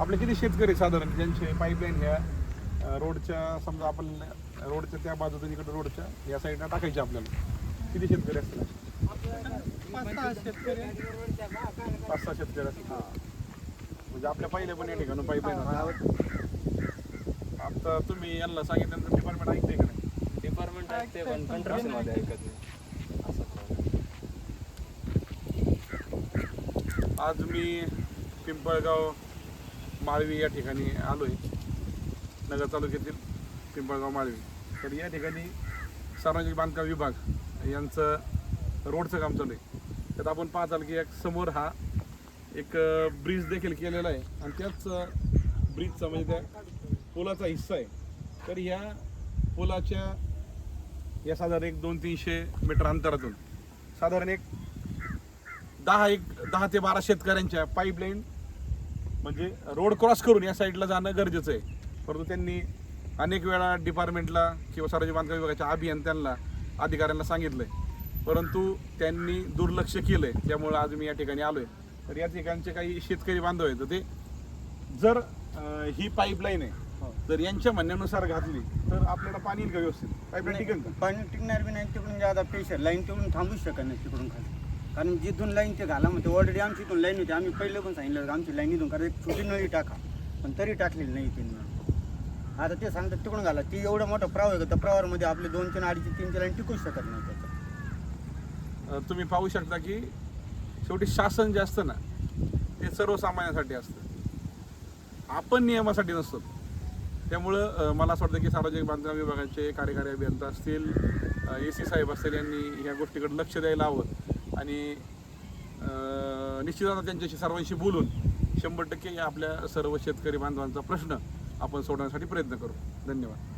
आपले किती शेतकरी साधारण? ज्यांचे पाईपलाईन ह्या रोडच्या समजा आपण रोडच्या त्या बाजूला इकडे रोडच्या या साईडला टाकायचे आपल्याला. किती शेतकरी असतील? पाच सहा शेतकरी असतील. म्हणजे आपल्या पहिले पण या ठिकाणी पाईपलाईन आता तुम्ही यांना सांगितल्यानंतर डिपार्टमेंट ऐकते का नाही? डिपार्टमेंट ऐकते पण कंट्रोलमध्ये ऐकत नाही. आज मी पिंपळगाव माळवी या ठिकाणी आलो आहे नगर तालुक्यातील पिंपळगाव माळवी. तर या ठिकाणी सार्वजनिक बांधकाम विभाग यांचं रोडचं काम चालू आहे. त्यात आपण पाहताल की एक समोर हा एक ब्रिज देखील केलेला आहे. आणि त्याच ब्रिजचा म्हणजे त्या पुलाचा हिस्सा आहे. तर ह्या पुलाच्या या साधारण एक दोन तीनशे मीटर अंतरातून साधारण एक दहा एक दहा ते बारा शेतकऱ्यांच्या पाईपलाईन म्हणजे रोड क्रॉस करून या साईडला जाणं गरजेचं आहे. परंतु त्यांनी अनेक वेळा डिपार्टमेंटला किंवा सार्वजनिक बांधकाम विभागाच्या अभियंत्यांना अधिकाऱ्यांना सांगितलंय. परंतु त्यांनी दुर्लक्ष केलंय. त्यामुळे आज मी या ठिकाणी आलोय. तर या ठिकाणचे काही शेतकरी बांधव आहेत. तर ते जर ही पाईपलाईन आहे जर यांच्या म्हणण्यानुसार घातली तर आपल्याला पाणी येईल का व्यवस्थित? पाईपलाईन टिकेल का? पाणी टिकणार बी नाही तिकडून ज्यादा प्रेशर लाईन तिकडून थांबूच शकत नाही तिकडून खाली. कारण जिथून लाईन ते घाला म्हणते ऑलरेडी आमची इथून लाईन होती. आम्ही पहिलं पण सांगितलं होतं आमची लाईन इथून कारण एक छोटी नळी टाका. पण तरी टाकलेली नाही त्यांनी. आता ते सांगतात तिकडून घाला. ती एवढं मोठा प्रवाह आहे का त्या प्रवाहामध्ये आपले दोन तीन अडीच लाईन टिकूच शकत नाही त्याच्यात. तुम्ही पाहू शकता की शेवटी शासन जे असतं ना ते सर्वसामान्यांसाठी असतं. आपण नियमासाठी नसतो. त्यामुळं मला असं वाटतं की सार्वजनिक बांधकाम विभागाचे कार्यकारी अभियंता असतील ए सी साहेब असतील यांनी ह्या गोष्टीकडे लक्ष द्यायला हवं. आणि अ, निश्चितच त्यांच्याशी सर्वांशी बोलून शंभर टक्के आपल्या सर्व शेतकरी बांधवांचा प्रश्न आपण सोडवण्यासाठी प्रयत्न करू. धन्यवाद.